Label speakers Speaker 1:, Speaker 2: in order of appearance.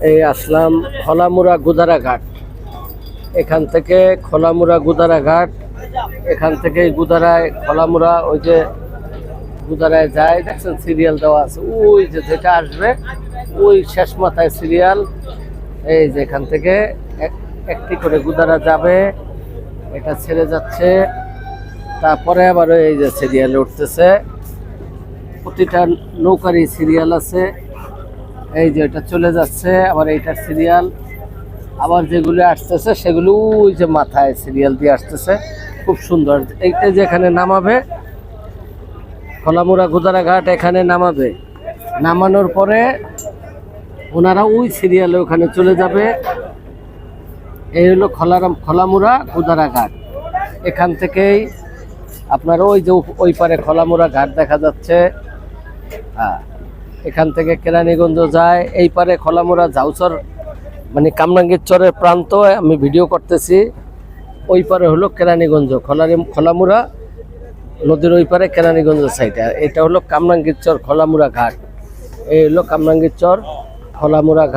Speaker 1: এই আসলাম খোলামুড়া গুদারাঘাট এখান থেকে খোলামুড়া গুদারাঘাট এখান থেকে গুদারায় খোলামুড়া, ওই যে গুদারায় যায়, দেখছেন সিরিয়াল দেওয়া আছে, ওই যে যেটা আসবে, ওই শেষ মাথায় সিরিয়াল এই যে এখান থেকে এক- একটি করে গুদারা যাবে, এটা ছেড়ে যাচ্ছে, তারপরে আবার এই যে সিরিয়াল উঠতেছে। প্রতিটা নৌকারই সিরিয়াল আছে। এই যে এটা চলে যাচ্ছে, আবার এইটার সিরিয়াল আবার যেগুলো আসতেছে, সেগুলো ওই যে মাথায় সিরিয়াল দিয়ে আসতেছে। খুব সুন্দর। এইটা যেখানে নামাবে, খোলামুড়া গুদারা ঘাট এখানে নামাবে। নামানোর পরে ওনারা ওই সিরিয়ালে ওখানে চলে যাবে। এই হলো খলারাম খোলামুড়া গুদারা ঘাট এখান থেকেই আপনার ওই যে ওই পারে খোলামুড়া ঘাট দেখা যাচ্ছে। হ্যাঁ। এখান থেকে কেরানীগঞ্জ যায়। এই পারে খোলামোড়া ঝাউচর মানে কামরাঙ্গীর চরের প্রান্ত, আমি ভিডিও করতেছি। ওই পারে হলো কেরানীগঞ্জ, খোলারি খোলামুড়া, নদীর ওই পারে কেরানীগঞ্জ সাইড এটা হলো কামরাঙ্গীর চর খোলামুড়া ঘাট। এই হলো কামরাঙ্গীর চর খোলামুড়া ঘাট।